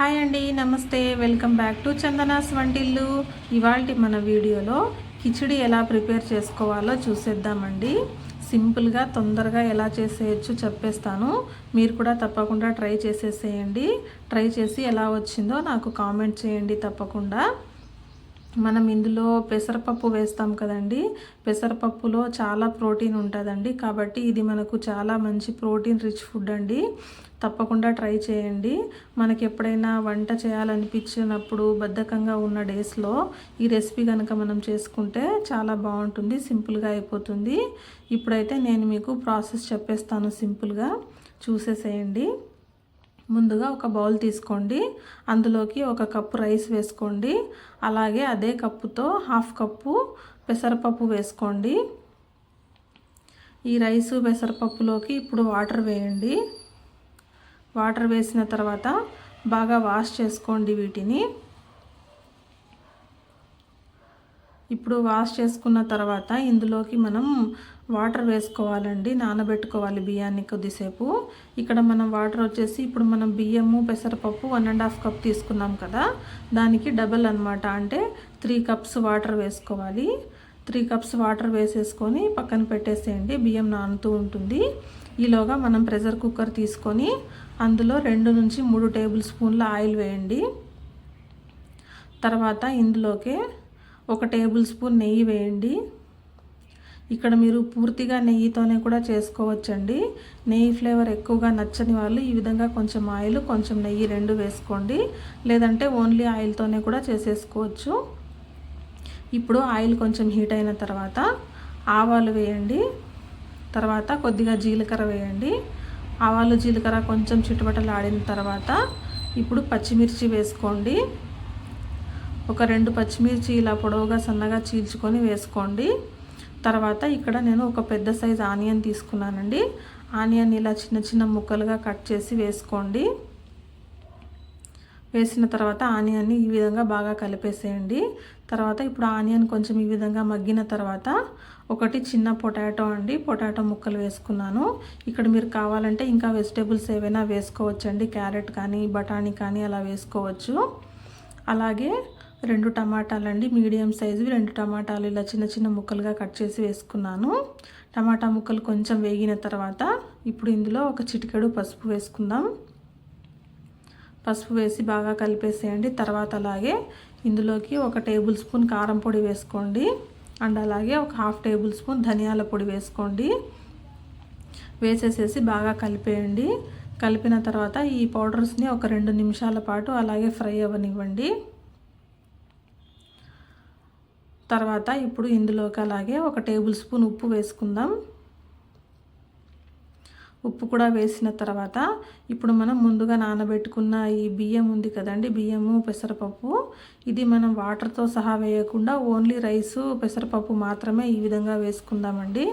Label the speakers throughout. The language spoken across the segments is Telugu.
Speaker 1: హాయ్ అండి నమస్తే. వెల్కమ్ బ్యాక్ టు చందనాస్ వంటిల్లు. ఇవాళ మన వీడియోలో కిచిడి ఎలా ప్రిపేర్ చేసుకోవాలో చూసేద్దామండి. సింపుల్గా తొందరగా ఎలా చేసేయచ్చు చెప్పేస్తాను. మీరు కూడా తప్పకుండా ట్రై చేసేసేయండి. ట్రై చేసి ఎలా వచ్చిందో నాకు కామెంట్ చేయండి తప్పకుండా. మనం ఇందులో పెసరపప్పు వేస్తాం కదండి. పెసరపప్పులో చాలా ప్రోటీన్ ఉంటుందండి. కాబట్టి ఇది మనకు చాలా మంచి ప్రోటీన్ రిచ్ ఫుడ్ అండి. తప్పకుండా ట్రై చేయండి. మనకి ఎప్పుడైనా వంట చేయాలనిపించినప్పుడు బద్ధకంగా ఉన్న డేస్లో ఈ రెసిపీ కనుక మనం చేసుకుంటే చాలా బాగుంటుంది సింపుల్గా అయిపోతుంది. ఇప్పుడైతే నేను మీకు ప్రాసెస్ చెప్పేస్తాను సింపుల్గా. చూసేసేయండి. ముందుగా ఒక బౌల్ తీసుకోండి. అందులోకి ఒక కప్పు రైస్ వేసుకోండి. అలాగే అదే కప్పుతో హాఫ్ కప్పు పెసరపప్పు వేసుకోండి. ఈ రైసు పెసరపప్పులోకి ఇప్పుడు వాటర్ వేయండి. వాటర్ వేసిన తర్వాత బాగా వాష్ చేసుకోండి వీటిని. ఇప్పుడు వాష్ చేసుకున్న తర్వాత ఇందులోకి మనం వాటర్ వేసుకోవాలండి నానబెట్టుకోవాలి బియ్యాన్ని కొద్దిసేపు. ఇక్కడ మనం వాటర్ వచ్చేసి ఇప్పుడు మనం బియ్యము పెసరపప్పు వన్ అండ్ హాఫ్ కప్ తీసుకున్నాం కదా దానికి డబల్ అనమాట అంటే త్రీ కప్స్ వాటర్ వేసుకోవాలి. త్రీ కప్స్ వాటర్ వేసేసుకొని పక్కన పెట్టేసేయండి బియ్యం నానుతూ ఉంటుంది. ఈలోగా మనం ప్రెషర్ కుక్కర్ తీసుకొని అందులో రెండు నుంచి మూడు టేబుల్ స్పూన్ల ఆయిల్ వేయండి. తర్వాత ఇందులోకి ఒక టేబుల్ స్పూన్ నెయ్యి వేయండి. ఇక్కడ మీరు పూర్తిగా నెయ్యితోనే కూడా చేసుకోవచ్చండి. నెయ్యి ఫ్లేవర్ ఎక్కువగా నచ్చని వాళ్ళు ఈ విధంగా కొంచెం ఆయిల్ కొంచెం నెయ్యి రెండు వేసుకోండి. లేదంటే ఓన్లీ ఆయిల్తోనే కూడా చేసేసుకోవచ్చు. ఇప్పుడు ఆయిల్ కొంచెం హీట్ అయిన తర్వాత ఆవాలు వేయండి. తర్వాత కొద్దిగా జీలకర్ర వేయండి. ఆవాలు జీలకర్ర కొంచెం చిట్టుబట్టలు ఆడిన తర్వాత ఇప్పుడు పచ్చిమిర్చి వేసుకోండి. ఒక రెండు పచ్చిమిర్చి ఇలా పొడవుగా సన్నగా చీల్చుకొని వేసుకోండి. తర్వాత ఇక్కడ నేను ఒక పెద్ద సైజ్ ఆనియన్ తీసుకున్నానండి. ఆనియన్ ఇలా చిన్న చిన్న ముక్కలుగా కట్ చేసి వేసుకోండి. వేసిన తర్వాత ఆనియన్ని ఈ విధంగా బాగా కలిపేసేయండి. తర్వాత ఇప్పుడు ఆనియన్ కొంచెం ఈ విధంగా మగ్గిన తర్వాత ఒకటి చిన్న పొటాటో అండి పొటాటో ముక్కలు వేసుకున్నాను. ఇక్కడ మీరు కావాలంటే ఇంకా వెజిటేబుల్స్ ఏవైనా వేసుకోవచ్చండి. క్యారెట్ కానీ బఠానీ కానీ అలా వేసుకోవచ్చు. అలాగే రెండు టమాటాలండి మీడియం సైజు రెండు టమాటాలు ఇలా చిన్న చిన్న ముక్కలుగా కట్ చేసి వేసుకున్నాను. టమాటా ముక్కలు కొంచెం వేగిన తర్వాత ఇప్పుడు ఇందులో ఒక చిటికెడు పసుపు వేసుకుందాం. పసుపు వేసి బాగా కలిపేసేయండి. తర్వాత అలాగే ఇందులోకి ఒక టేబుల్ స్పూన్ కారం పొడి వేసుకోండి. అండ్ అలాగే ఒక హాఫ్ టేబుల్ స్పూన్ ధనియాల పొడి వేసుకోండి. వేసేసేసి బాగా కలిపేయండి. కలిపిన తర్వాత ఈ పౌడర్స్ని ఒక రెండు నిమిషాల పాటు అలాగే ఫ్రై అవ్వనివ్వండి. తర్వాత ఇప్పుడు ఇందులోకి అలాగే ఒక టేబుల్ స్పూన్ ఉప్పు వేసుకుందాం. ఉప్పు కూడా వేసిన తర్వాత ఇప్పుడు మనం ముందుగా నానబెట్టుకున్న ఈ బియ్యం ఉంది కదండి బియ్యము పెసరపప్పు. ఇది మనం వాటర్తో సహా వేయకుండా ఓన్లీ రైసు పెసరపప్పు మాత్రమే ఈ విధంగా వేసుకుందామండి.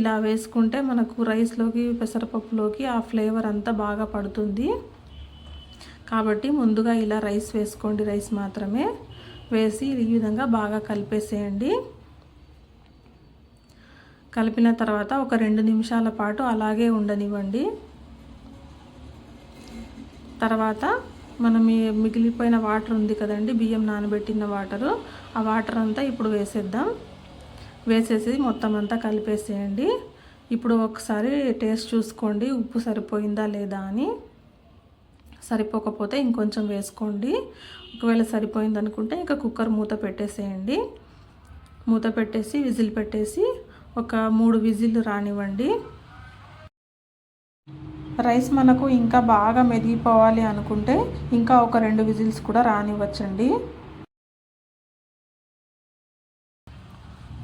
Speaker 1: ఇలా వేసుకుంటే మనకు రైస్లోకి పెసరపప్పులోకి ఆ ఫ్లేవర్ అంతా బాగా పడుతుంది. కాబట్టి ముందుగా ఇలా రైస్ వేసుకోండి రైస్ మాత్రమే. వేసి ఈ విధంగా బాగా కలిపేసేయండి. కలిపిన తర్వాత ఒక రెండు నిమిషాల పాటు అలాగే ఉండనివ్వండి. తర్వాత మనం మిగిలిపోయిన వాటర్ ఉంది కదండి బియ్యం నానబెట్టిన వాటరు ఆ వాటర్ అంతా ఇప్పుడు వేసేద్దాం. వేసేసి మొత్తం అంతా కలిపేసేయండి. ఇప్పుడు ఒకసారి టేస్ట్ చూసుకోండి ఉప్పు సరిపోయిందా లేదా అని. సరిపోకపోతే ఇంకొంచెం వేసుకోండి. ఒకవేళ సరిపోయింది అనుకుంటే ఇంకా కుక్కర్ మూత పెట్టేసేయండి. మూత పెట్టేసి విజిల్ పెట్టేసి ఒక మూడు విజిల్ రానివ్వండి. రైస్ మనకు ఇంకా బాగా మెదిగిపోవాలి అనుకుంటే ఇంకా ఒక రెండు విజిల్స్ కూడా రానివ్వచ్చండి.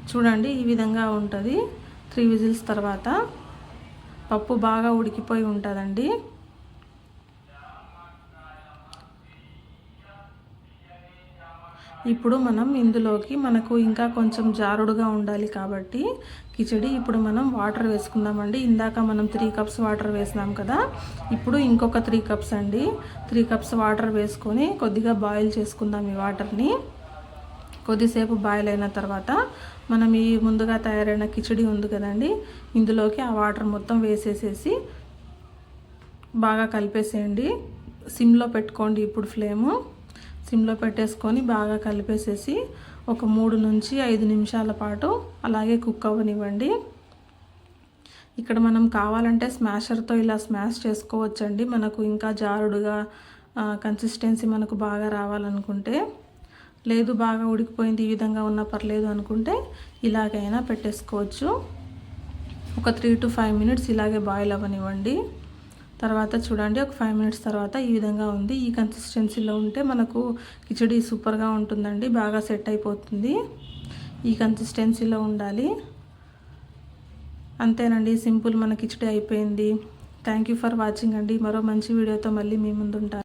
Speaker 1: చూడండి ఈ విధంగా ఉంటుంది. త్రీ విజిల్స్ తర్వాత పప్పు బాగా ఉడికిపోయి ఉంటుందండి. ఇప్పుడు మనం ఇందులోకి మనకు ఇంకా కొంచెం జారుడుగా ఉండాలి కాబట్టి కిచడి ఇప్పుడు మనం వాటర్ వేసుకుందామండి. ఇందాక మనం త్రీ కప్స్ వాటర్ వేసినాం కదా ఇప్పుడు ఇంకొక త్రీ కప్స్ అండి. త్రీ కప్స్ వాటర్ వేసుకొని కొద్దిగా బాయిల్ చేసుకుందాం ఈ వాటర్ని. కొద్దిసేపు బాయిల్ అయిన తర్వాత మనం ఈ ముందుగా తయారైన కిచడి ఉంది కదండి ఇందులోకి ఆ వాటర్ మొత్తం వేసేసేసి బాగా కలిపేసేయండి. సిమ్లో పెట్టుకోండి ఇప్పుడు ఫ్లేము. సిమ్లో పెట్టేసుకొని బాగా కలిపేసేసి ఒక మూడు నుంచి ఐదు నిమిషాల పాటు అలాగే కుక్ అవ్వనివ్వండి. ఇక్కడ మనం కావాలంటే స్మాషర్తో ఇలా స్మాష్ చేసుకోవచ్చండి. మనకు ఇంకా జారుడుగా కన్సిస్టెన్సీ మనకు బాగా రావాలనుకుంటే. లేదు బాగా ఉడికిపోయింది ఈ విధంగా ఉన్నా పర్లేదు అనుకుంటే ఇలాగైనా పెట్టేసుకోవచ్చు. ఒక త్రీ టు ఫైవ్ మినిట్స్ ఇలాగే బాయిల్ అవ్వనివ్వండి. తర్వాత చూడండి ఒక ఫైవ్ మినిట్స్ తర్వాత ఈ విధంగా ఉంది. ఈ కన్సిస్టెన్సీలో ఉంటే మనకు కిచడీ సూపర్గా ఉంటుందండి బాగా సెట్ అయిపోతుంది. ఈ కన్సిస్టెన్సీలో ఉండాలి. అంతేనండి సింపుల్ మన కిచడీ అయిపోయింది. థ్యాంక్ యూ ఫర్ వాచింగ్ అండి. మరో మంచి వీడియోతో మళ్ళీ మీ ముందుంటాను.